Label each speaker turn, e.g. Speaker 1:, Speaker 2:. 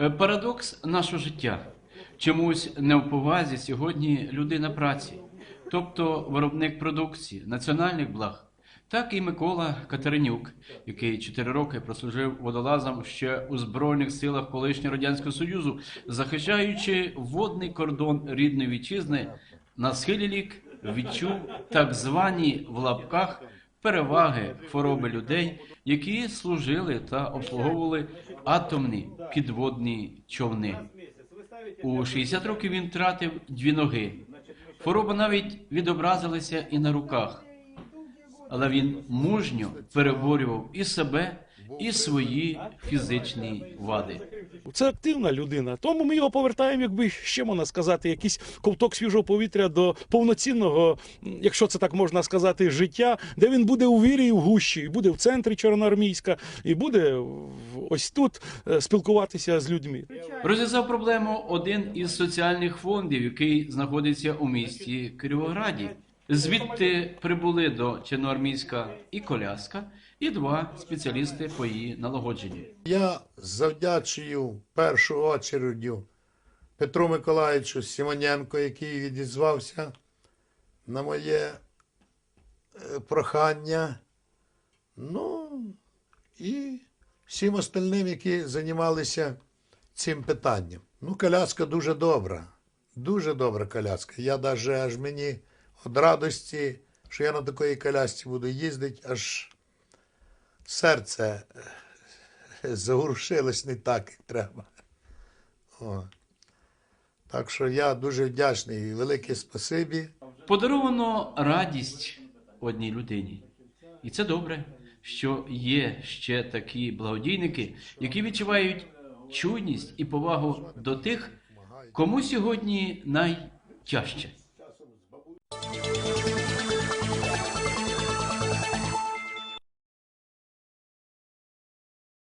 Speaker 1: Е, Парадокс нашого життя. Чомусь не в повазі сьогодні людина праці, тобто виробник продукції, національних благ. Так і Микола Катеринюк, який 4 роки прослужив водолазом ще у Збройних силах колишнього Радянського Союзу, захищаючи водний кордон рідної вітчизни, на схилі лік відчув так звані в лапках переваги хвороби людей, які служили та обслуговували атомні підводні човни. У 60 років він втратив дві ноги. Хвороба навіть відобразилася і на руках. Але він мужньо переборював і себе, і свої фізичні вади.
Speaker 2: Це активна людина. Тому ми його повертаємо, якби ще можна сказати, якийсь ковток свіжого повітря до повноцінного, якщо це так можна сказати, життя, де він буде у вірі і в гущі, і буде в центрі Чорноармійська, і буде ось тут е, спілкуватися з людьми.
Speaker 1: Розв'язав проблему один із соціальних фондів, який знаходиться у місті Кривограді. Звідти прибули до Черноармійська і коляска, і два спеціалісти по її налагодженню.
Speaker 3: Я завдячую першу очередю Петру Миколаївичу Симоненко, який відізвався на моє е, прохання. Ну і всім остальним, які займалися цим питанням. Ну, коляска дуже добра. Дуже добра коляска. Я навіть аж мені від радості, що я на такої колясці буду їздити, аж серце е, заворушилось не так, як треба. О. Так що я дуже вдячний і велике спасибі.
Speaker 1: Подаровано радість одній людині. І це добре, що є ще такі благодійники, які відчувають чуйність і повагу до тих, кому сьогодні найтяжче.